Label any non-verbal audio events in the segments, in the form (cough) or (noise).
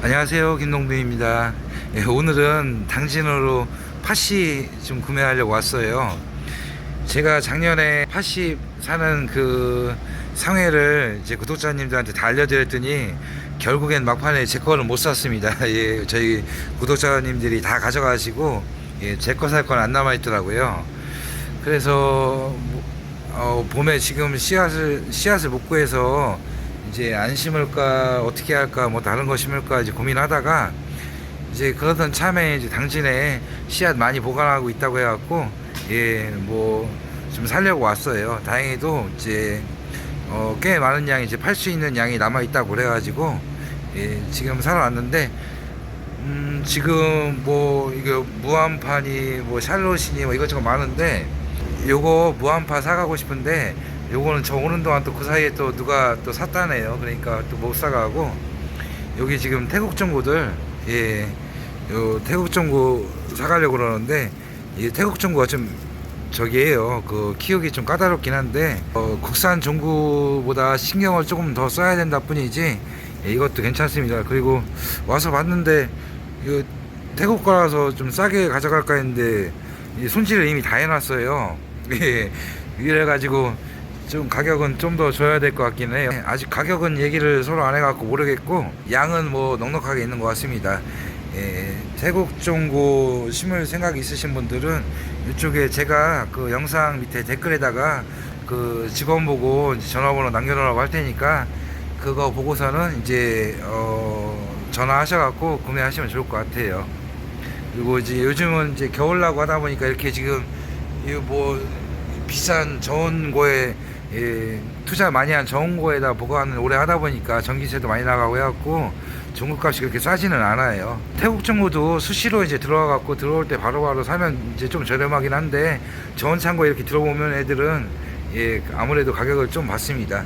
안녕하세요 김동빈입니다. 예, 오늘은 당진으로 팥씨 좀 구매하려고 왔어요. 제가 작년에 팥씨 사는 그 상회를 이제 구독자님들한테 다 알려드렸더니 결국엔 막판에 제 거는 못 샀습니다. (laughs) 예, 저희 구독자님들이 다 가져가시고 예, 제거 살 건 안 남아 있더라고요. 그래서 뭐, 어, 봄에 지금 씨앗을 씨앗을 못 구해서 이제 안 심을까 어떻게 할까 뭐 다른 거 심을까 이제 고민하다가 이제 그러던 참에 이제 당진에 씨앗 많이 보관하고 있다고 해갖고 예 뭐 좀 살려고 왔어요. 다행히도 이제 어, 꽤 많은 양이 이제 팔 수 있는 양이 남아 있다고 그래가지고 예 지금 사러 왔는데 음 지금 뭐 이거 무한판이 뭐 샬롯이니 뭐 이것저것 많은데 요거 무한파 사가고 싶은데 요거는 저 오는 동안 또 그 사이에 또 누가 또 샀다네요. 그러니까 또 못 사가고 여기 지금 태국 정구들 예, 요 태국 정구 사가려고 그러는데 이 태국 정구가 좀 저기에요. 그 키우기 좀 까다롭긴 한데 어, 국산 정구보다 신경을 조금 더 써야 된다 뿐이지 예, 이것도 괜찮습니다. 그리고 와서 봤는데 이 태국 거라서 좀 싸게 가져갈까 했는데 이 손질을 이미 다 해놨어요. (laughs) 예, 이래가지고 좀 가격은 좀 더 줘야 될 것 같긴 해요. 아직 가격은 얘기를 서로 안 해갖고 모르겠고 양은 뭐 넉넉하게 있는 것 같습니다. 예, 태국 종고 심을 생각 있으신 분들은 이쪽에 제가 그 영상 밑에 댓글에다가 그 직원 보고 전화번호 남겨놓으라고 할 테니까 그거 보고서는 이제 어 전화하셔갖고 구매하시면 좋을 것 같아요. 그리고 이제 요즘은 이제 겨울나고 하다 보니까 이렇게 지금 이거 뭐 비싼 거에 예, 투자 많이 한 좋은 거에다 보관을 오래 하다 보니까 전기세도 많이 나가고 해갖고 중국값이 그렇게 싸지는 않아요. 태국 정부도 수시로 이제 들어와 갖고 들어올 때 바로바로 사면 이제 좀 저렴하긴 한데 좋은 창고에 이렇게 들어보면 애들은 예, 아무래도 가격을 좀 받습니다.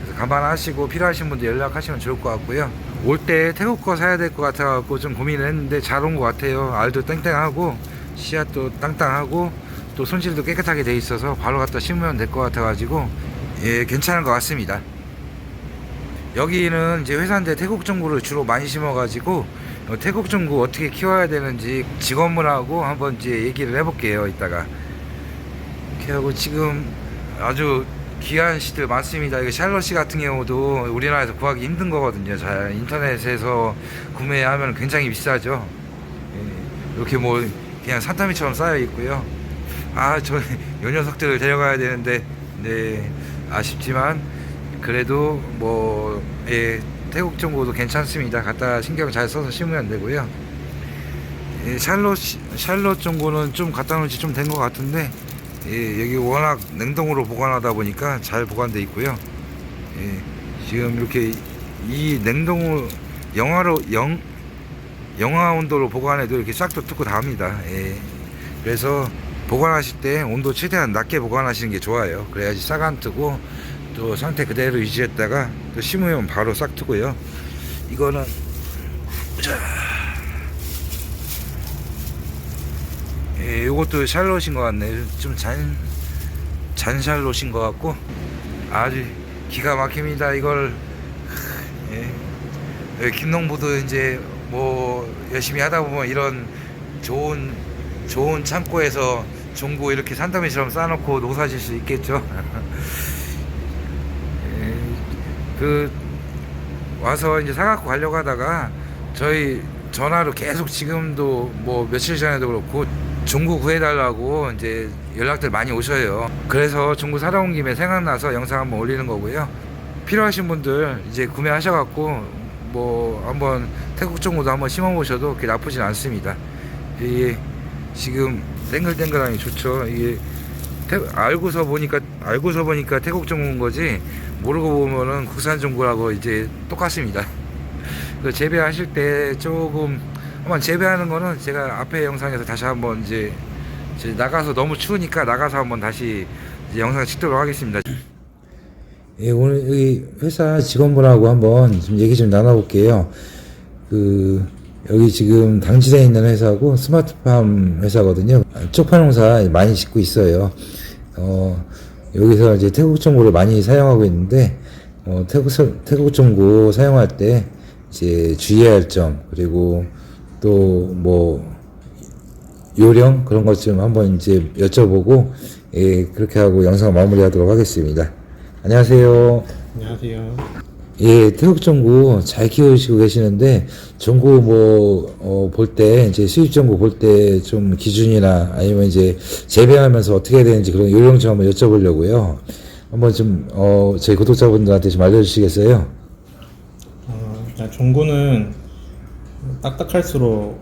그래서 감안하시고 필요하신 분들 연락하시면 좋을 것 같고요. 올 때 태국 거 사야 될 것 같아갖고 좀 고민을 했는데 잘 온 것 같아요. 알도 땡땡하고 씨앗도 땅땅하고 또 손질도 깨끗하게 돼 있어서 바로 갖다 심으면 될 것 같아 가지고 예 괜찮은 것 같습니다. 여기는 이제 회사인데 태국 정구를 주로 많이 심어 가지고 어, 태국 정구 어떻게 키워야 되는지 직원분하고 한번 이제 얘기를 해볼게요. 이따가 이렇게 하고 지금 아주 귀한 씨들 많습니다. 이거 샬롯씨 같은 경우도 우리나라에서 구하기 힘든 거거든요. 잘 인터넷에서 구매하면 굉장히 비싸죠. 예, 이렇게 뭐 그냥 산더미처럼 쌓여 있고요. 아, 저 요 녀석들을 데려가야 되는데 네 아쉽지만 그래도 뭐 예, 태국 정보도 괜찮습니다. 갖다 신경 잘 써서 심으면 되고요. 예, 샬롯 샬롯 정보는 좀 갖다 놓은 지 좀 된 것 같은데 예, 여기 워낙 냉동으로 보관하다 보니까 잘 보관돼 있고요. 예, 지금 이렇게 이 냉동을 영하로 영 영하 온도로 보관해도 이렇게 싹도 뜯고 다 합니다. 예. 그래서 보관하실 때 온도 최대한 낮게 보관하시는 게 좋아요. 그래야지 싹 안 트고 또 상태 그대로 유지했다가 또 심으면 바로 싹 트고요. 이거는 자, 예, 요것도 샬롯인 것 같네요. 좀 잔, 잔샬롯인 것 같고 아주 기가 막힙니다. 이걸 예. 예, 김농부도 이제 뭐 열심히 하다 보면 이런 좋은 좋은 창고에서 종고 이렇게 산더미처럼 쌓아놓고 농사질 수 있겠죠. (laughs) 예, 그 와서 이제 사갖고 가려고 하다가 저희 전화로 계속 지금도 뭐 며칠 전에도 그렇고 중고 구해달라고 이제 연락들 많이 오셔요. 그래서 중고 사러 온 김에 생각나서 영상 한번 올리는 거고요. 필요하신 분들 이제 구매하셔갖고 뭐 한번 태국 정도도 한번 심어보셔도 그렇게 나쁘진 않습니다. 이게 지금 땡글땡글하니 좋죠. 이게 태, 알고서 보니까 알고서 보니까 태국 정구인 거지 모르고 보면은 국산 정구라고 이제 똑같습니다. (laughs) 그 재배하실 때 조금 한번 재배하는 거는 제가 앞에 영상에서 다시 한번 이제, 나가서 너무 추우니까 나가서 한번 다시 영상 찍도록 하겠습니다. 예, 오늘 여기 회사 직원분하고 한번 좀 얘기 좀 나눠볼게요. 그, 여기 지금 당진에 있는 회사고 스마트팜 회사거든요. 쪽파농사 많이 짓고 있어요. 어, 여기서 이제 태국 정보를 많이 사용하고 있는데, 어, 태국, 서- 태국 정보 사용할 때 이제 주의해야 할 점 그리고 또 뭐 요령 그런 것 좀 한번 이제 여쭤보고 예, 그렇게 하고 영상 마무리 하도록 하겠습니다. 안녕하세요. 안녕하세요. 예, 태국 전구 잘 키우시고 계시는데 전구 뭐볼때 이제 수입 전구 볼 때 좀 기준이나 아니면 이제 재배하면서 어떻게 해야 되는지 그런 요령 좀 한번 여쭤보려고요. 한번 좀 어, 저희 구독자분들한테 좀 알려주시겠어요? 어, 일단 종구는 딱딱할수록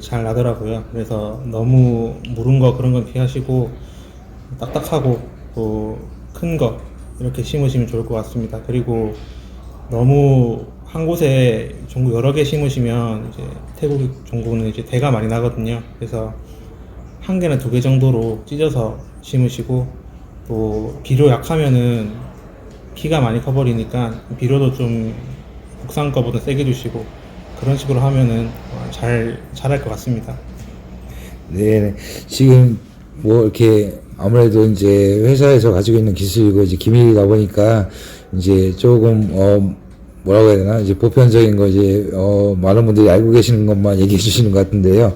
잘 나더라고요. 그래서 너무 무른 거 그런 건 피하시고 딱딱하고 또 큰 거 이렇게 심으시면 좋을 것 같습니다. 그리고 너무 한 곳에 종구 여러 개 심으시면 이제 태국 종구는 이제 대가 많이 나거든요. 그래서 한 개나 두 개 정도로 찢어서 심으시고 또 비료 약하면은 키가 많이 커버리니까 비료도 좀 국산 거보다 세게 주시고 그런 식으로 하면은 어, 잘 잘할 것 같습니다. 네, 지금 뭐 이렇게 아무래도 이제 회사에서 가지고 있는 기술이고 이제 기밀이다 보니까 이제 조금 어 뭐라고 해야 되나 이제 보편적인 거 이제 어 많은 분들이 알고 계시는 것만 얘기해 주시는 것 같은데요.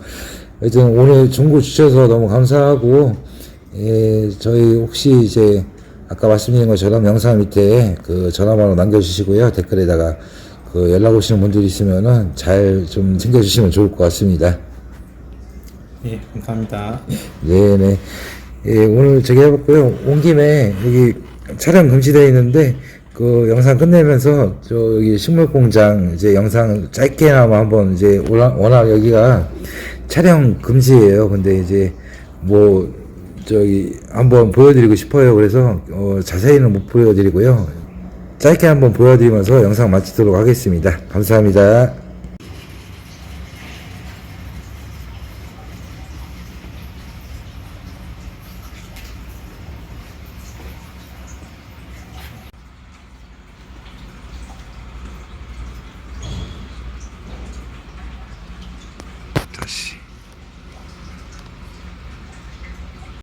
하여튼 오늘 중고 주셔서 너무 감사하고 예 저희 혹시 이제 아까 말씀드린 것처럼 영상 밑에 그 전화번호 남겨주시고요 댓글에다가 그 연락 오시는 분들이 있으면은 잘 좀 챙겨주시면 좋을 것 같습니다. 예, 감사합니다. 네네. 예, 오늘 저기 해봤고요. 온 김에 여기 촬영 금지되어 있는데 그 영상 끝내면서 저 여기 식물공장 이제 영상 짧게나마 한번 이제 올라, 워낙 여기가 촬영 금지예요. 근데 이제 뭐 저기 한번 보여드리고 싶어요. 그래서 어, 자세히는 못 보여드리고요. 짧게 한번 보여드리면서 영상 마치도록 하겠습니다. 감사합니다.